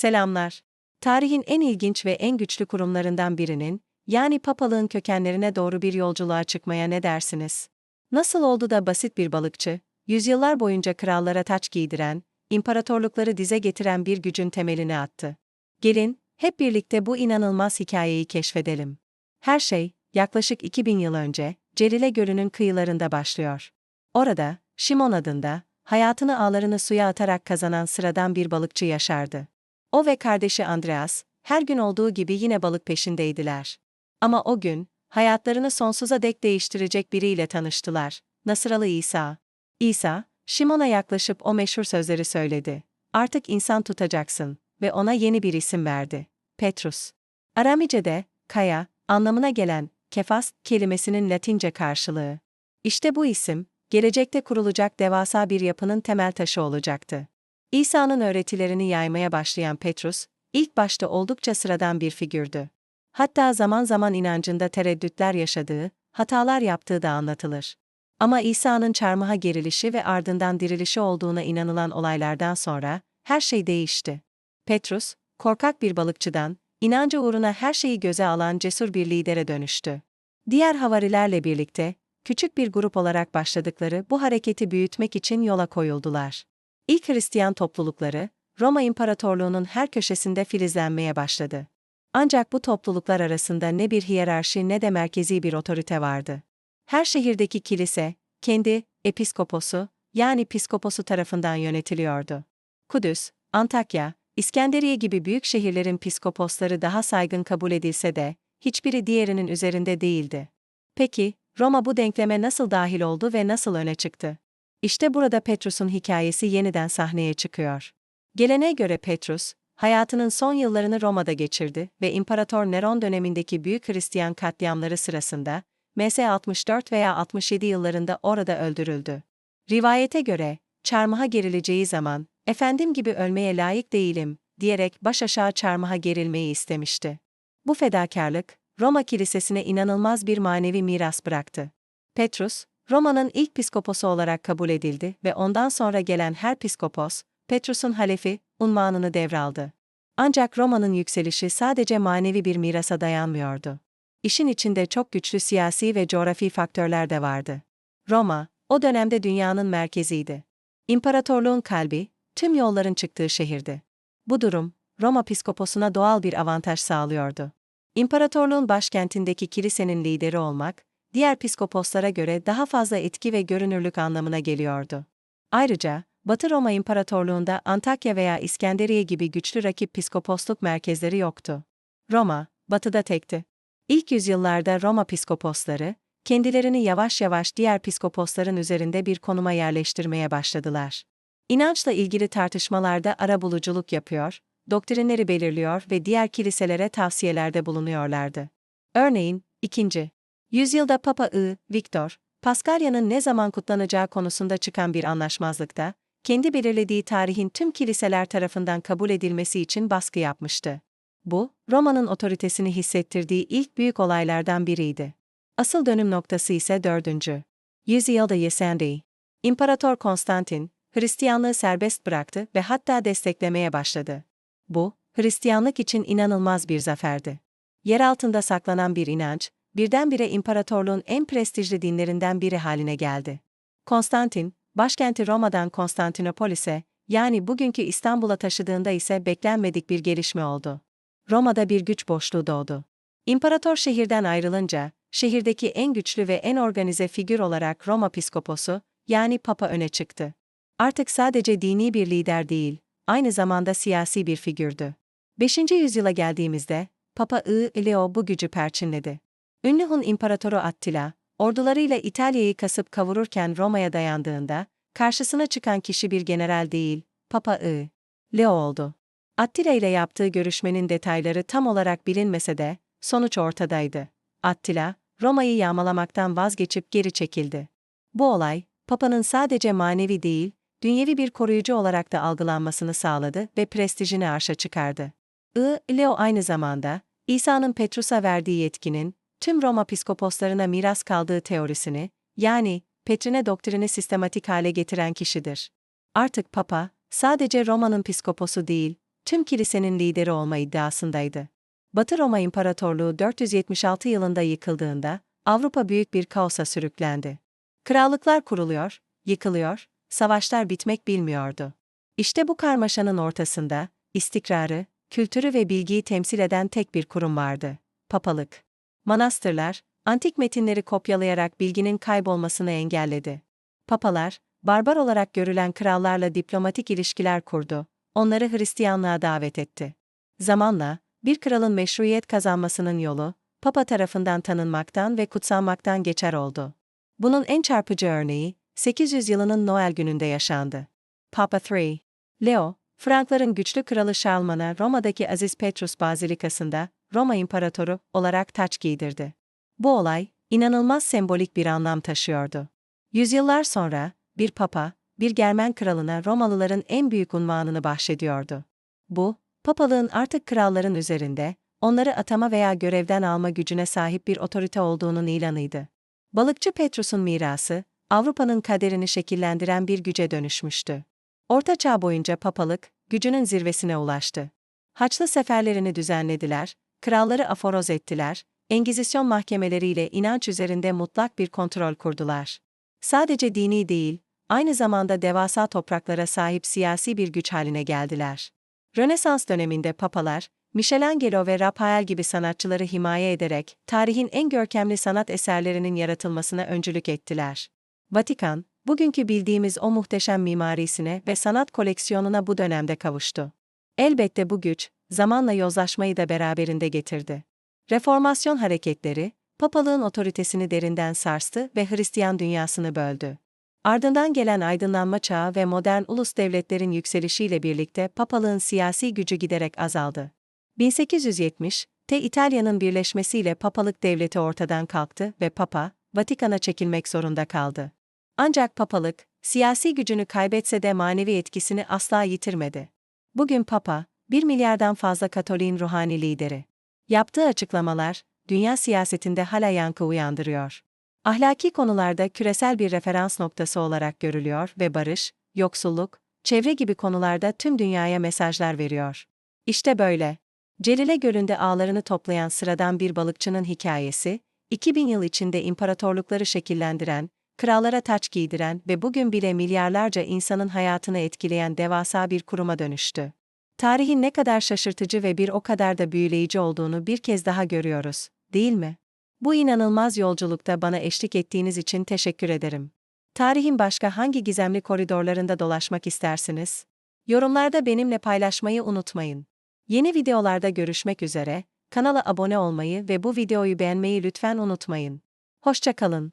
Selamlar. Tarihin en ilginç ve en güçlü kurumlarından birinin, yani papalığın kökenlerine doğru bir yolculuğa çıkmaya ne dersiniz? Nasıl oldu da basit bir balıkçı, yüzyıllar boyunca krallara taç giydiren, imparatorlukları dize getiren bir gücün temelini attı? Gelin, hep birlikte bu inanılmaz hikayeyi keşfedelim. Her şey, yaklaşık 2000 yıl önce, Celile Gölü'nün kıyılarında başlıyor. Orada, Şimon adında, hayatını ağlarını suya atarak kazanan sıradan bir balıkçı yaşardı. O ve kardeşi Andreas, her gün olduğu gibi yine balık peşindeydiler. Ama o gün, hayatlarını sonsuza dek değiştirecek biriyle tanıştılar, Nasıralı İsa. İsa, Şimon'a yaklaşıp o meşhur sözleri söyledi. Artık insan tutacaksın ve ona yeni bir isim verdi. Petrus. Aramice'de, kaya, anlamına gelen, kefas kelimesinin latince karşılığı. İşte bu isim, gelecekte kurulacak devasa bir yapının temel taşı olacaktı. İsa'nın öğretilerini yaymaya başlayan Petrus, ilk başta oldukça sıradan bir figürdü. Hatta zaman zaman inancında tereddütler yaşadığı, hatalar yaptığı da anlatılır. Ama İsa'nın çarmıha gerilişi ve ardından dirilişi olduğuna inanılan olaylardan sonra her şey değişti. Petrus, korkak bir balıkçıdan, inancı uğruna her şeyi göze alan cesur bir lidere dönüştü. Diğer havarilerle birlikte, küçük bir grup olarak başladıkları bu hareketi büyütmek için yola koyuldular. İlk Hristiyan toplulukları, Roma İmparatorluğu'nun her köşesinde filizlenmeye başladı. Ancak bu topluluklar arasında ne bir hiyerarşi ne de merkezi bir otorite vardı. Her şehirdeki kilise, kendi episkoposu, yani piskoposu tarafından yönetiliyordu. Kudüs, Antakya, İskenderiye gibi büyük şehirlerin piskoposları daha saygın kabul edilse de, hiçbiri diğerinin üzerinde değildi. Peki, Roma bu denkleme nasıl dahil oldu ve nasıl öne çıktı? İşte burada Petrus'un hikayesi yeniden sahneye çıkıyor. Geleneğe göre Petrus, hayatının son yıllarını Roma'da geçirdi ve İmparator Neron dönemindeki büyük Hristiyan katliamları sırasında, MS 64 veya 67 yıllarında orada öldürüldü. Rivayete göre, çarmıha gerileceği zaman, efendim gibi ölmeye layık değilim, diyerek baş aşağı çarmıha gerilmeyi istemişti. Bu fedakarlık, Roma Kilisesi'ne inanılmaz bir manevi miras bıraktı. Petrus, Roma'nın ilk piskoposu olarak kabul edildi ve ondan sonra gelen her piskopos, Petrus'un halefi, unvanını devraldı. Ancak Roma'nın yükselişi sadece manevi bir mirasa dayanmıyordu. İşin içinde çok güçlü siyasi ve coğrafi faktörler de vardı. Roma, o dönemde dünyanın merkeziydi. İmparatorluğun kalbi, tüm yolların çıktığı şehirdi. Bu durum, Roma piskoposuna doğal bir avantaj sağlıyordu. İmparatorluğun başkentindeki kilisenin lideri olmak, diğer piskoposlara göre daha fazla etki ve görünürlük anlamına geliyordu. Ayrıca, Batı Roma İmparatorluğunda Antakya veya İskenderiye gibi güçlü rakip piskoposluk merkezleri yoktu. Roma, batıda tekti. İlk yüzyıllarda Roma piskoposları, kendilerini yavaş yavaş diğer piskoposların üzerinde bir konuma yerleştirmeye başladılar. İnançla ilgili tartışmalarda arabuluculuk yapıyor, doktrinleri belirliyor ve diğer kiliselere tavsiyelerde bulunuyorlardı. Örneğin, 2. yüzyılda Papa I. Viktor, Paskalya'nın ne zaman kutlanacağı konusunda çıkan bir anlaşmazlıkta, kendi belirlediği tarihin tüm kiliseler tarafından kabul edilmesi için baskı yapmıştı. Bu, Roma'nın otoritesini hissettirdiği ilk büyük olaylardan biriydi. Asıl dönüm noktası ise 4. yüzyılda Yesendi. İmparator Konstantin, Hristiyanlığı serbest bıraktı ve hatta desteklemeye başladı. Bu, Hristiyanlık için inanılmaz bir zaferdi. Yer altında saklanan bir inanç, birdenbire imparatorluğun en prestijli dinlerinden biri haline geldi. Konstantin, başkenti Roma'dan Konstantinopolis'e, yani bugünkü İstanbul'a taşıdığında ise beklenmedik bir gelişme oldu. Roma'da bir güç boşluğu doğdu. İmparator şehirden ayrılınca, şehirdeki en güçlü ve en organize figür olarak Roma piskoposu, yani Papa öne çıktı. Artık sadece dini bir lider değil, aynı zamanda siyasi bir figürdü. 5. yüzyıla geldiğimizde, Papa I. Leo bu gücü perçinledi. Ünlü Hun İmparatoru Attila, ordularıyla İtalya'yı kasıp kavururken Roma'ya dayandığında, karşısına çıkan kişi bir general değil, Papa I. Leo oldu. Attila ile yaptığı görüşmenin detayları tam olarak bilinmese de, sonuç ortadaydı. Attila, Roma'yı yağmalamaktan vazgeçip geri çekildi. Bu olay, Papa'nın sadece manevi değil, dünyevi bir koruyucu olarak da algılanmasını sağladı ve prestijini arşa çıkardı. I. Leo aynı zamanda, İsa'nın Petrus'a verdiği yetkinin, tüm Roma piskoposlarına miras kaldığı teorisini, yani Petrine doktrini sistematik hale getiren kişidir. Artık Papa, sadece Roma'nın piskoposu değil, tüm kilisenin lideri olma iddiasındaydı. Batı Roma İmparatorluğu 476 yılında yıkıldığında Avrupa büyük bir kaosa sürüklendi. Krallıklar kuruluyor, yıkılıyor, savaşlar bitmek bilmiyordu. İşte bu karmaşanın ortasında istikrarı, kültürü ve bilgiyi temsil eden tek bir kurum vardı. Papalık. Manastırlar, antik metinleri kopyalayarak bilginin kaybolmasını engelledi. Papalar, barbar olarak görülen krallarla diplomatik ilişkiler kurdu, onları Hristiyanlığa davet etti. Zamanla, bir kralın meşruiyet kazanmasının yolu, Papa tarafından tanınmaktan ve kutsanmaktan geçer oldu. Bunun en çarpıcı örneği, 800 yılının Noel gününde yaşandı. Papa III. Leo, Frankların güçlü kralı Şarlman'a Roma'daki Aziz Petrus Bazilikası'nda Roma İmparatoru olarak taç giydirdi. Bu olay, inanılmaz sembolik bir anlam taşıyordu. Yüzyıllar sonra, bir papa, bir Germen kralına Romalıların en büyük unvanını bahşediyordu. Bu, papalığın artık kralların üzerinde, onları atama veya görevden alma gücüne sahip bir otorite olduğunun ilanıydı. Balıkçı Petrus'un mirası, Avrupa'nın kaderini şekillendiren bir güce dönüşmüştü. Orta Çağ boyunca papalık, gücünün zirvesine ulaştı. Haçlı seferlerini düzenlediler, kralları aforoz ettiler, Engizisyon mahkemeleriyle inanç üzerinde mutlak bir kontrol kurdular. Sadece dini değil, aynı zamanda devasa topraklara sahip siyasi bir güç haline geldiler. Rönesans döneminde papalar, Michelangelo ve Raphael gibi sanatçıları himaye ederek tarihin en görkemli sanat eserlerinin yaratılmasına öncülük ettiler. Vatikan, bugünkü bildiğimiz o muhteşem mimarisine ve sanat koleksiyonuna bu dönemde kavuştu. Elbette bu güç, zamanla yozlaşmayı da beraberinde getirdi. Reformasyon hareketleri, papalığın otoritesini derinden sarstı ve Hristiyan dünyasını böldü. Ardından gelen aydınlanma çağı ve modern ulus devletlerin yükselişiyle birlikte papalığın siyasi gücü giderek azaldı. 1870'te İtalya'nın birleşmesiyle papalık devleti ortadan kalktı ve papa, Vatikan'a çekilmek zorunda kaldı. Ancak papalık, siyasi gücünü kaybetse de manevi etkisini asla yitirmedi. Bugün papa, bir milyardan fazla Katoliğin ruhani lideri. Yaptığı açıklamalar, dünya siyasetinde hala yankı uyandırıyor. Ahlaki konularda küresel bir referans noktası olarak görülüyor ve barış, yoksulluk, çevre gibi konularda tüm dünyaya mesajlar veriyor. İşte böyle. Celile Gölü'nde ağlarını toplayan sıradan bir balıkçının hikayesi, 2000 yıl içinde imparatorlukları şekillendiren, krallara taç giydiren ve bugün bile milyarlarca insanın hayatını etkileyen devasa bir kuruma dönüştü. Tarihin ne kadar şaşırtıcı ve bir o kadar da büyüleyici olduğunu bir kez daha görüyoruz, değil mi? Bu inanılmaz yolculukta bana eşlik ettiğiniz için teşekkür ederim. Tarihin başka hangi gizemli koridorlarında dolaşmak istersiniz? Yorumlarda benimle paylaşmayı unutmayın. Yeni videolarda görüşmek üzere, kanala abone olmayı ve bu videoyu beğenmeyi lütfen unutmayın. Hoşçakalın.